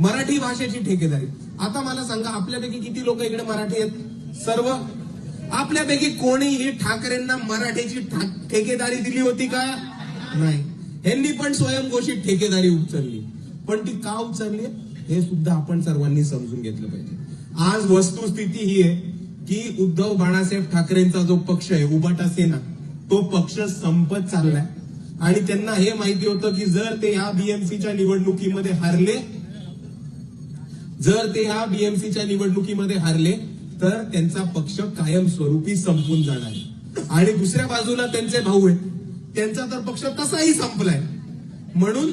मराठी भाषेची ठेकेदारी. आता मला सांगा आपल्यापैकी किती लोक इकडे मराठी आहेत? सर्व? आपल्यापैकी कोणीही ठाकरेंना मराठीची ठेकेदारी दिली होती का? नाही. यांनी पण स्वयंघोषित ठेकेदारी उचलली. पण ती का उचलली? हे सुद्धा आपण सर्वांनी समजून घेतलं पाहिजे. आज वस्तुस्थिती ही आहे की उद्धव बाळासाहेब ठाकरेंचा जो पक्ष आहे उबाटा सेना तो पक्ष संपत चाललाय. आणि त्यांना हे माहिती होतं की जर ते या बीएमसीच्या निवडणुकीमध्ये हरले जर ते ह्या बीएमसीच्या निवडणुकीमध्ये हारले तर त्यांचा पक्ष कायमस्वरूपी संपून जाणार आहे. आणि दुसऱ्या बाजूला त्यांचे भाऊ आहेत. त्यांचा तर पक्ष तसाही संपलाय. म्हणून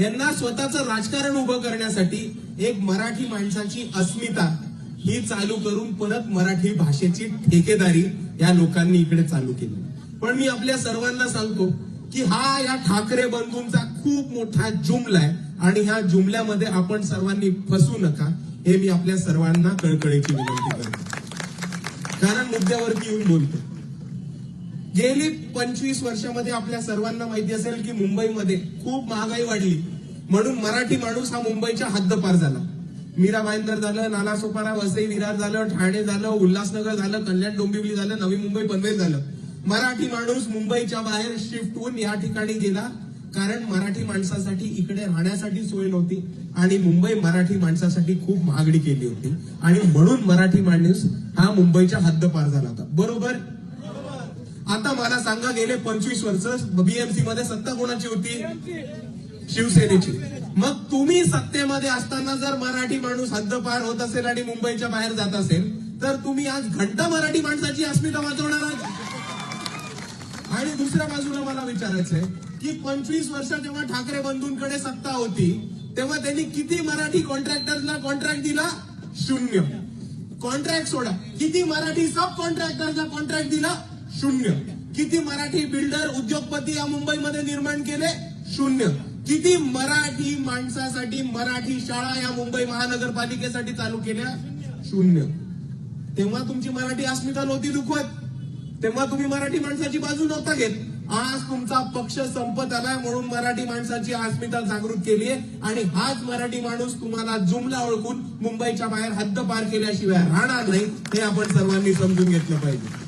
यांना स्वतःचं राजकारण उभं करण्यासाठी एक मराठी माणसाची अस्मिता ही चालू करून परत मराठी भाषेची ठेकेदारी या लोकांनी इकडे चालू केली. पण मी आपल्या सर्वांना सांगतो की हा या ठाकरे बंधूंचा खूप मोठा जुमला आहे. आणि ह्या जुमल्यामध्ये आपण सर्वांनी फसू नका. हे मी आपल्या सर्वांना कळकळीची विनंती करतो. कारण मुद्द्यावरती येऊन बोलतो. गेली पंचवीस वर्षामध्ये आपल्या सर्वांना माहिती असेल की मुंबईमध्ये खूप महागाई वाढली. म्हणून मराठी माणूस हा मुंबईच्या हद्दपार झाला. मीरा भाईंदर झालं नालासोपारा वसई विरार झालं ठाणे झालं उल्हासनगर झालं कल्याण डोंबिवली झालं नवी मुंबई पनवेल झालं. मराठी माणूस मुंबईच्या बाहेर शिफ्ट होऊन या ठिकाणी गेला. कारण मराठी माणसासाठी इकडे राहण्यासाठी सोय नव्हती आणि मुंबई मराठी माणसासाठी खूप महागडी केली होती. आणि म्हणून मराठी माणूस हा मुंबईच्या हद्दपार झाला होता. बरोबर? आता मला सांगा गेले पंचवीस वर्ष बीएमसी मध्ये सत्ता कोणाची होती? शिवसेनेची. मग तुम्ही सत्तेमध्ये असताना जर मराठी माणूस हद्दपार होत असेल आणि मुंबईच्या बाहेर जात असेल तर तुम्ही आज घंटा मराठी माणसाची अस्मिता वाचवणार आहात? आणि दुसऱ्या बाजूला मला विचारायचं आहे की पंचवीस वर्ष जेव्हा ठाकरे बंधूंकडे सत्ता होती तेव्हा त्यांनी किती मराठी कॉन्ट्रॅक्टरला कॉन्ट्रॅक्ट दिला? शून्य. कॉन्ट्रॅक्ट सोडा. किती मराठी सब कॉन्ट्रॅक्टरला कॉन्ट्रॅक्ट दिला? शून्य. किती मराठी बिल्डर उद्योगपती या मुंबईमध्ये निर्माण केले? शून्य. किती मराठी माणसासाठी मराठी शाळा या मुंबई महानगरपालिकेसाठी चालू केल्या? शून्य. तेव्हा तुमची मराठी अस्मिता नव्हती दुखवत. तेव्हा तुम्ही मराठी माणसाची बाजू नव्हता घेत. आज तुमचा पक्ष संपत आलाय म्हणून मराठी माणसाची अस्मिता जागृत केली आहे. आणि हाच मराठी माणूस तुम्हाला जुमला ओळखून मुंबईच्या बाहेर हद्द पार केल्याशिवाय राहणार नाही हे आपण सर्वांनी समजून घेतलं पाहिजे.